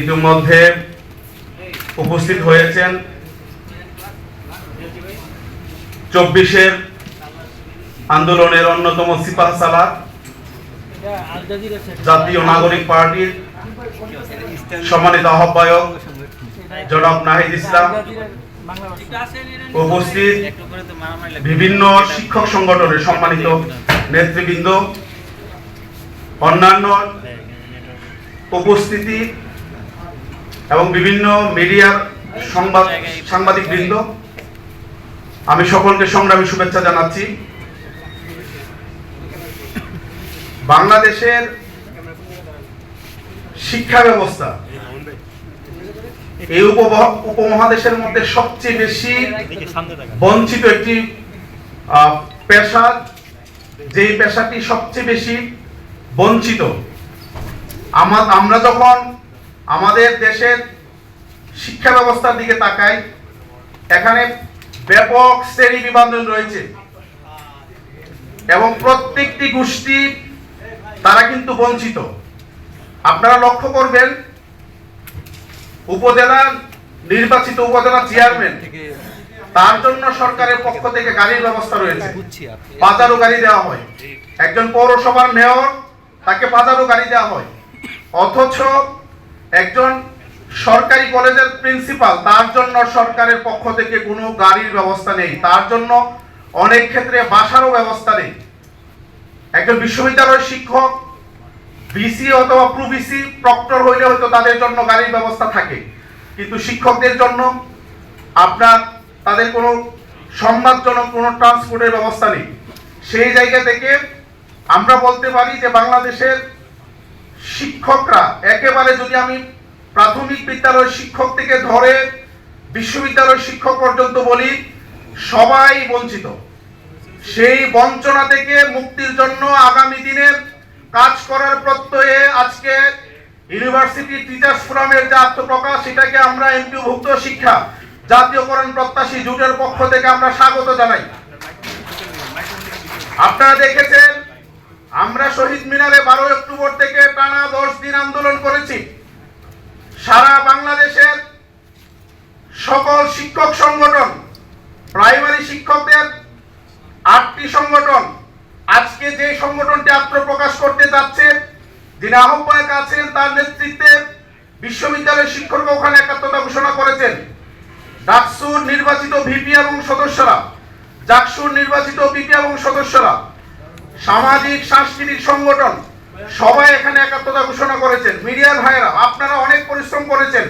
ইতিমধ্যে উপস্থিত হয়েছেন চব্বিশের আন্দোলনের অন্যতম সিপাহ সালার জাতীয় নাগরিক পার্টির সম্মানিত আহ্বায়ক জনাব নাহিদ ইসলাম। উপস্থিত বিভিন্ন শিক্ষক সংগঠনের সম্মানিত নেতৃবৃন্দ, অন্যান্য উপস্থিতি এবং বিভিন্ন মিডিয়ার সংবাদ সাংবাদিক বৃন্দ আমি সকলকে সংগ্রামী শুভেচ্ছা জানাচ্ছি। বাংলাদেশের শিক্ষা ব্যবস্থা এই উপমহাদেশের মধ্যে সবচেয়ে বেশি বঞ্চিত একটি পেশা, যেই পেশাটি সবচেয়ে বেশি বঞ্চিত। আমা- আমরা যখন আমাদের দেশের শিক্ষা ব্যবস্থার দিকে তাকাই, এখানে ব্যাপক শ্রেণি বিভাজন রয়েছে। এবং প্রত্যেকটি গোষ্ঠী তারা কিন্তু বঞ্চিত। আপনারা লক্ষ্য করবেন, উপজেলা নির্বাচিত উপজেলা চেয়ারম্যান, তার জন্য সরকারের পক্ষ থেকে গাড়ির ব্যবস্থা রয়েছে। বাজারও গাড়ি দেওয়া হয়। একজন পৌরসভার মেয়র, তাকে বাজারও গাড়ি দেওয়া হয়। অথচ একজন সরকারি কলেজের প্রিন্সিপাল, তার জন্য সরকারের পক্ষ থেকে কোনো গাড়ির ব্যবস্থা নেই। তার জন্য অনেক ক্ষেত্রে বাসারও ব্যবস্থা নেই। একজন বিশ্ববিদ্যালয়ের শিক্ষক বিসি অথবা প্রুবিসি প্রক্টর হইলে হয়তো তাদের জন্য গাড়ির ব্যবস্থা থাকে। কিন্তু শিক্ষকদের জন্য আপনার তাদের কোনো সম্মানজনক কোনো ট্রান্সপোর্টের ব্যবস্থা নেই। সেই জায়গা থেকে আমরা বলতে পারি যে বাংলাদেশের শিক্ষকরা, একেবারে যদি আমি প্রাথমিক বিদ্যালয়ের শিক্ষক থেকে ধরে বিশ্ববিদ্যালয়ের শিক্ষক পর্যন্ত বলি, সবাই বঞ্চিত। সেই বঞ্চনা থেকে মুক্তির জন্য আগামী দিনে কাজ করার প্রত্যয়ে আজকে ইউনিভার্সিটি টিচার্স ফোরামের যে আত্মপ্রকাশ, সেটাকে আমরা এমপিভুক্ত শিক্ষা, জাতীয়করণ প্রত্যাশী জোটের পক্ষ থেকে আমরা স্বাগত জানাই। আপনারা দেখেছেন আমরা শহীদ মিনারে বারো অক্টোবর থেকে টানা দশ দিন আন্দোলন করেছি। সারা বাংলাদেশের সকল শিক্ষক সংগঠন, প্রাইমারি শিক্ষকদের, আটটি সংগঠন, আজকে যে সংগঠনটি আত্মপ্রকাশ করতে যাচ্ছে, যিনি আহ্বায়ক আছেন তার নেতৃত্বে বিশ্ববিদ্যালয়ের শিক্ষক ওখানে একাত্মতা ঘোষণা করেছেন। ডাকসুর নির্বাচিত ভিপি এবং সদস্যরা, জাকসুর নির্বাচিত ভিপি এবং সদস্যরা। সামাজিক, সাংস্কৃতিক সংগঠন, সবাই এখানে একাত্মতা ঘোষণা করেছেন। মিডিয়ার ভাইরা আপনারা অনেক পরিশ্রম করেছেন।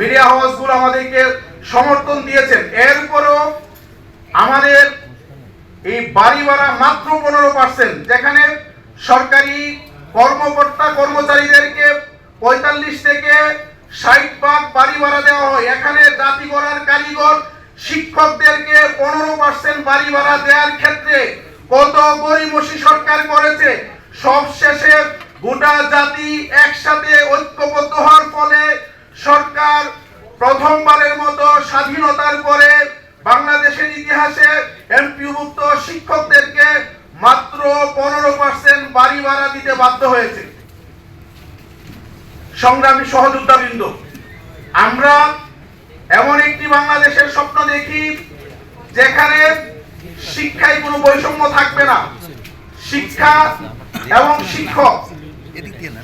মিডিয়া হাউসগুলো আমাদেরকে সমর্থন দিয়েছেন। এরপরও আমাদের এই বাড়ি ভাড়া মাত্র পনেরো পার্সেন্ট, যেখানে সরকারি কর্মকর্তা কর্মচারীদেরকে পঁয়তাল্লিশ থেকে ষাট ভাগ বাড়ি ভাড়া দেওয়া হয়। এখানে জাতি গড়ার কারিগর শিক্ষকদেরকে পনেরো পার্সেন্ট বাড়ি ভাড়া দেওয়ার ক্ষেত্রে কত গরিমসি সরকার করেছে, সব শেষে গোটা জাতি একসাথে ঐক্যবদ্ধ হওয়ার ফলে সরকার প্রথমবারের মতো স্বাধীনতার পরে বাংলাদেশের ইতিহাসে এমপিভুক্ত শিক্ষকদেরকে মাত্র পনেরো পার্সেন্ট বাড়ি ভাড়া দিতে বাধ্য হয়েছে। সংগ্রামী সহযোদ্ধাবৃন্দ, আমরা এমন একটি বাংলাদেশের স্বপ্ন দেখি, যেখানে শিক্ষায় কোনো বৈষম্য থাকবে না। শিক্ষা এবং শিক্ষক,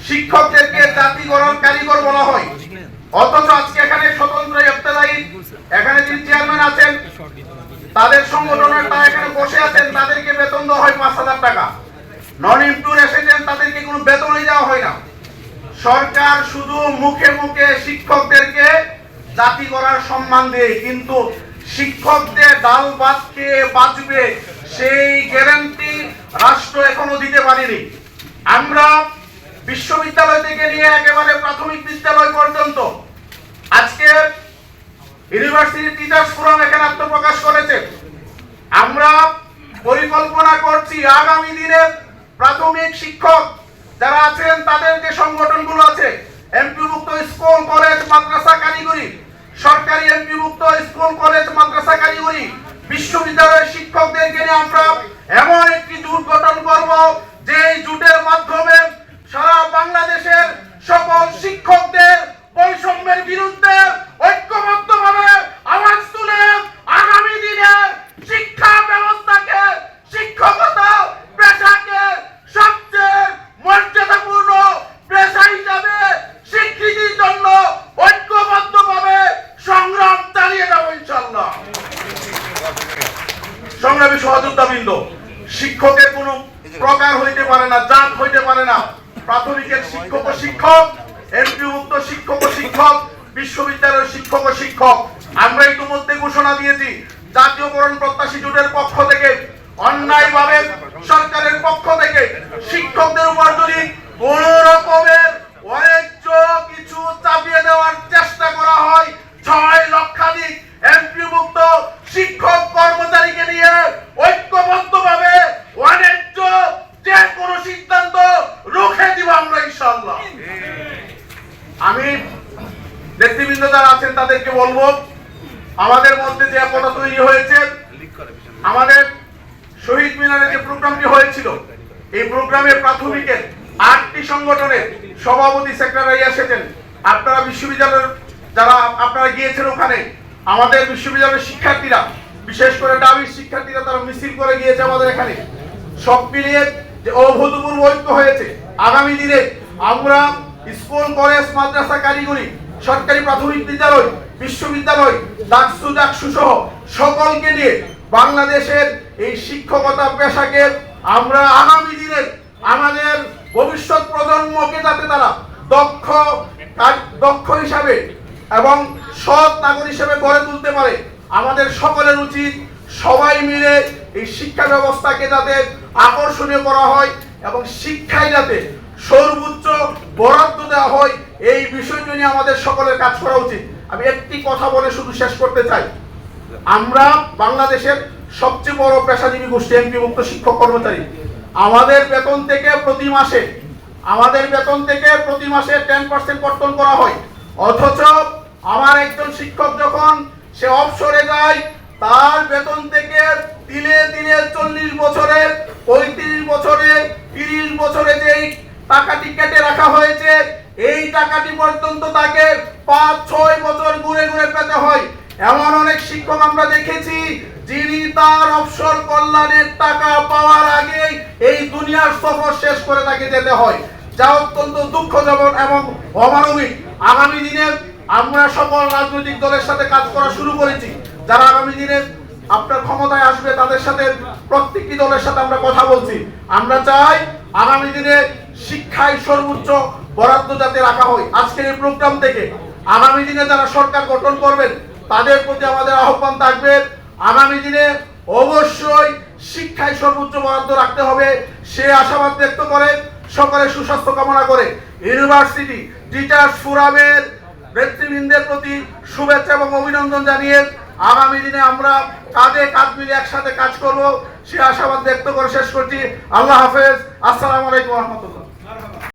শিক্ষকদেরকে জাতি গড়ন কারিগর বলা হয়। অথচ আজকে এখানে স্বতন্ত্র ইফতেদায়ী এখানে যিনি চেয়ারম্যান আছেন, তাদের সংগঠনের তারা এখানে বসে আছেন, তাদেরকে বেতন দেওয়া হয় পাঁচ হাজার টাকা। নন ইমপ্লুর এসেছেন তাদেরকে কোনো বেতনই দেওয়া হয় না। সরকার শুধু মুখে মুখে শিক্ষকদেরকে জাতি করার সম্মান দেয়, কিন্তু শিক্ষকদের ডাল ভাত খেয়ে বাঁচবে, সেই গ্যারান্টি রাষ্ট্র এখনও দিতে পারেনি। আমরা বিশ্ববিদ্যালয় থেকে নিয়ে একেবারে প্রাথমিক বিদ্যালয় পর্যন্ত, আজকে ইউনিভার্সিটি টিচার্স ফোরাম এখানে আত্মপ্রকাশ করেছে। আমরা পরিকল্পনা করছি আগামী দিনে প্রাথমিক শিক্ষক যারা আছেন, তাদের যে সংগঠনগুলো আছে এমপিভুক্ত স্কুল কলেজ মাদ্রাসা, কারিগরি সরকারি এমপিভুক্ত স্কুল, কলেজ, মাদ্রাসা কারিগরি বিশ্ববিদ্যালয়ের শিক্ষকদেরকে নিয়ে আমরা এমন একটি জোট গঠন করব যে এই জোটের মাধ্যমে সারা বাংলাদেশের সকল শিক্ষকদের বৈষম্যের বিরুদ্ধে ঐক্যবদ্ধভাবে আওয়াজ তুলে আগামী দিনে শিক্ষা ব্যবস্থাকে শিক্ষকতা পেশাকে সবচেয়ে মর্যাদাপূর্ণ পেশা হিসাবে স্বীকৃতির জন্য ঐক্যবদ্ধভাবে সংগ্রাম চালিয়ে যাব ইনশাল্লাহ সংগ্রামী সহযোদ্ধাবৃন্দ শিক্ষকের কোনো প্রকার হইতে পারে না জাত হইতে পারে না প্রাথমিকের শিক্ষক ও শিক্ষক এমপিভুক্ত শিক্ষক ও শিক্ষক বিশ্ববিদ্যালয়ের শিক্ষক ও শিক্ষক, আমরা ইতিমধ্যে ঘোষণা দিয়েছি, জাতীয়করণ প্রত্যাশী জোটের পক্ষ থেকে, অন্যায়ভাবে সরকারের পক্ষ থেকে শিক্ষকদের উপর যদি কোন রকমের অনেক কিছু চাপিয়ে দেওয়ার চেষ্টা করা হয়, ছয় লক্ষাধিক এমপিভুক্ত শিক্ষক কর্মচারীকে নিয়ে ঐক্যবদ্ধভাবে অন্যায্য যে কোনো সিদ্ধান্ত রুখে দিব আমরা ইনশাল্লাহ আমি নেতৃবৃন্দ যারা আছেন তাদেরকে বলব? আমাদের মধ্যে যে একতা তৈরি হয়েছে, আমাদের শহীদ মিনারে যে প্রোগ্রামটি হয়েছিল, এই প্রোগ্রামে প্রাথমিকের আটটি সংগঠনের সভাপতি সেক্রেটারি এসেছেন। আপনারা বিশ্ববিদ্যালয়ের যারা আপনারা গিয়েছেন ওখানে, আমাদের বিশ্ববিদ্যালয়ের শিক্ষার্থীরা, বিশেষ করে ডাবির শিক্ষার্থীরা তারা মিছিল করে গিয়েছে আমাদের এখানে। সব মিলিয়ে যে অভূতপূর্ব ঐক্য হয়েছে, আগামী দিনে আমরা স্কুল, কলেজ, মাদ্রাসা, কারিগরি, সরকারি প্রাথমিক বিদ্যালয় বিশ্ববিদ্যালয়, ডাকসু ডাকসু সহ সকলকে নিয়ে বাংলাদেশের এই শিক্ষকতা পেশাকে আমরা আগামী দিনে আমাদের ভবিষ্যৎ প্রজন্মকে যাতে তারা দক্ষ দক্ষ হিসাবে এবং সৎ নাগরিক হিসেবে গড়ে তুলতে পারে, আমাদের সকলের উচিত সবাই মিলে এই শিক্ষা ব্যবস্থাকে যাতে আকর্ষণীয় করা হয় এবং শিক্ষায় যাতে সর্বোচ্চ বরাদ্দ দেওয়া হয়, এই বিষয়টি নিয়ে আমাদের সকলের কাজ করা উচিত। আমি একটি কথা বলে শুধু শেষ করতে চাই। আমরা বাংলাদেশের সবচেয়ে বড় পেশাজীবী গোষ্ঠী এমপিভুক্ত শিক্ষক কর্মচারী। আমাদের বেতন থেকে প্রতি মাসে, আমাদের বেতন থেকে প্রতি মাসে টেন পার্সেন্ট কর্তন করা হয়। অথচ আমার একজন শিক্ষক যখন সে অবসরে যায়, তার বেতন থেকে তিলে তিলে চল্লিশ বছরে, পঁয়ত্রিশ বছরে, তিরিশ বছরে যেই টাকাটি কেটে রাখা হয়েছে এই টাকাটি পর্যন্ত তাকে পাঁচ, ছয় বছর ঘুরে ঘুরে পেতে হয়। এমন অনেক শিক্ষক আমরা দেখেছি যিনি তার অবসর কল্যাণের টাকা পাওয়ার আগেই এই দুনিয়ার সফর শেষ করে তাকে যেতে হয়। যা অত্যন্ত দুঃখজনক এবং অমানবিক। আগামী দিনে আমরা সকল রাজনৈতিক দলের সাথে কাজ করা শুরু করেছি। যারা আগামী দিনে আপনার ক্ষমতায় আসবে, তাদের সাথে প্রত্যেকটি দলের সাথে আমরা কথা বলছি। আমরা চাই আগামী দিনে শিক্ষায় সর্বোচ্চ বরাদ্দ যাতে রাখা হয়। আজকের এই প্রোগ্রাম থেকে আগামী দিনে যারা সরকার গঠন করবেন, তাদের প্রতি আমাদের আহ্বান থাকবে, আগামী দিনে অবশ্যই শিক্ষায় সর্বোচ্চ বরাদ্দ রাখতে হবে। সে আশাবাদ ব্যক্ত করে সকলে সুস্বাস্থ্য কামনা করে। ইউনিভার্সিটি টিচার্স ফোরামের নেতৃবৃন্দের প্রতি শুভেচ্ছা এবং অভিনন্দন জানিয়ে আগামী দিনে আমরা কাঁধে কাঁধ মিলে একসাথে কাজ করব। সে আশাবাদ ব্যক্ত করে শেষ করছি। আল্লাহ হাফেজ। আসসালামু আলাইকুম রহমতুল্লাহ।